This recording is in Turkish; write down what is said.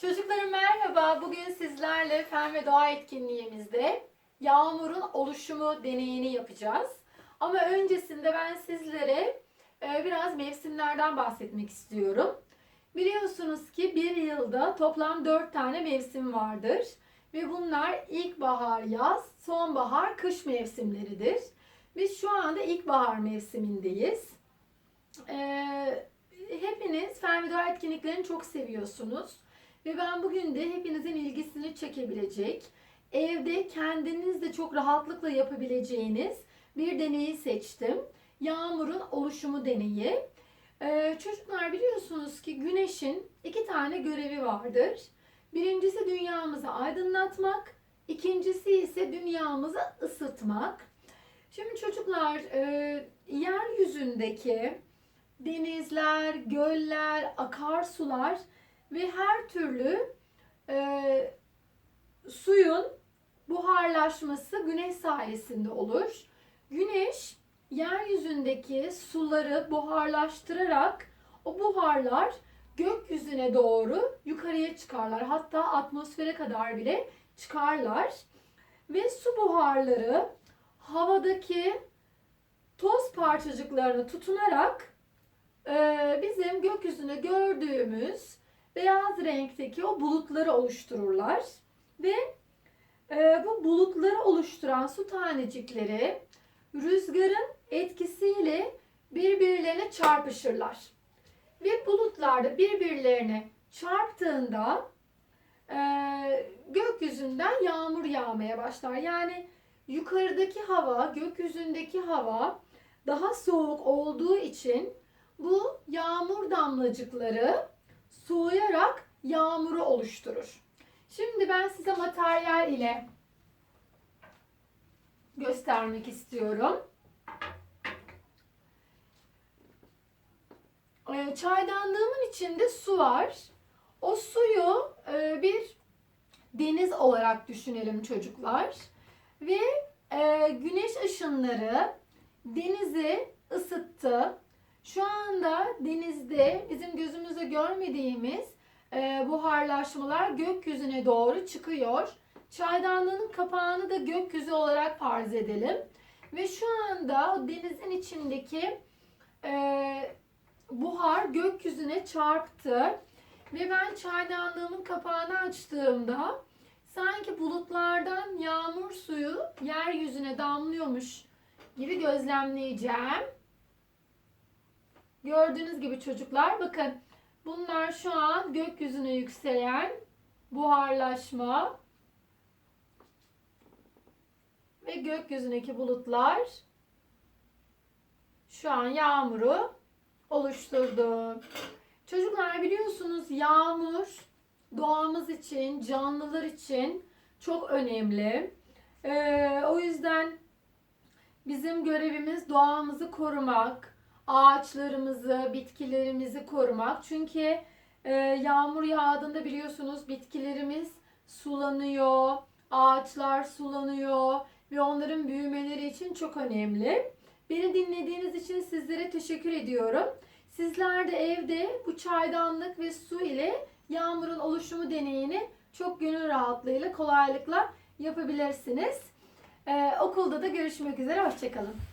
Çocuklarım merhaba. Bugün sizlerle Fen ve Doğa etkinliğimizde yağmurun oluşumu deneyini yapacağız. Ama öncesinde ben sizlere e, biraz mevsimlerden bahsetmek istiyorum. Biliyorsunuz ki bir yılda toplam 4 tane mevsim vardır. Ve bunlar ilkbahar, yaz, sonbahar, kış mevsimleridir. Biz şu anda ilkbahar mevsimindeyiz. Ee, hepiniz Fen ve Doğa etkinliklerini çok seviyorsunuz. Ve ben bugün de hepinizin ilgisini çekebilecek, evde kendiniz de çok rahatlıkla yapabileceğiniz bir deneyi seçtim. Yağmurun oluşumu deneyi. Ee, çocuklar biliyorsunuz ki güneşin iki tane görevi vardır. Birincisi dünyamızı aydınlatmak, ikincisi ise dünyamızı ısıtmak. Şimdi çocuklar e, yeryüzündeki denizler, göller, akarsular ve her türlü e, suyun buharlaşması güneş sayesinde olur. Güneş yeryüzündeki suları buharlaştırarak o buharlar gökyüzüne doğru yukarıya çıkarlar. Hatta atmosfere kadar bile çıkarlar. Ve su buharları havadaki toz parçacıklarını tutunarak e, bizim gökyüzünde gördüğümüz beyaz renkteki o bulutları oluştururlar. Ve e, bu bulutları oluşturan su tanecikleri rüzgarın etkisiyle birbirlerine çarpışırlar. Ve bulutlar da birbirlerine çarptığında e, gökyüzünden yağmur yağmaya başlar. Yani yukarıdaki hava, gökyüzündeki hava daha soğuk olduğu için bu yağmur damlacıkları soğuyarak yağmuru oluşturur. Şimdi ben size materyal ile göstermek istiyorum. Ee, Çaydanlığımın içinde su var. O suyu e, bir deniz olarak düşünelim çocuklar. Ve e, güneş ışınları denizi ısıttı. Şu anda denizde bizim gözümüzle görmediğimiz e, buharlaşmalar gökyüzüne doğru çıkıyor. Çaydanlığın kapağını da gökyüzü olarak farz edelim. Ve şu anda denizin içindeki e, buhar gökyüzüne çarptı. Ve ben çaydanlığımın kapağını açtığımda sanki bulutlardan yağmur suyu yeryüzüne damlıyormuş gibi gözlemleyeceğim. Gördüğünüz gibi çocuklar bakın bunlar şu an gökyüzüne yükselen buharlaşma ve gökyüzündeki bulutlar şu an yağmuru oluşturdu. Çocuklar biliyorsunuz yağmur doğamız için, canlılar için çok önemli. Ee, o yüzden bizim görevimiz doğamızı korumak, ağaçlarımızı, bitkilerimizi korumak. Çünkü e, yağmur yağdığında biliyorsunuz bitkilerimiz sulanıyor, ağaçlar sulanıyor ve onların büyümeleri için çok önemli. Beni dinlediğiniz için sizlere teşekkür ediyorum. Sizler de evde bu çaydanlık ve su ile yağmurun oluşumu deneyini çok gönül rahatlığıyla, kolaylıkla yapabilirsiniz. Ee, okulda da görüşmek üzere, hoşçakalın.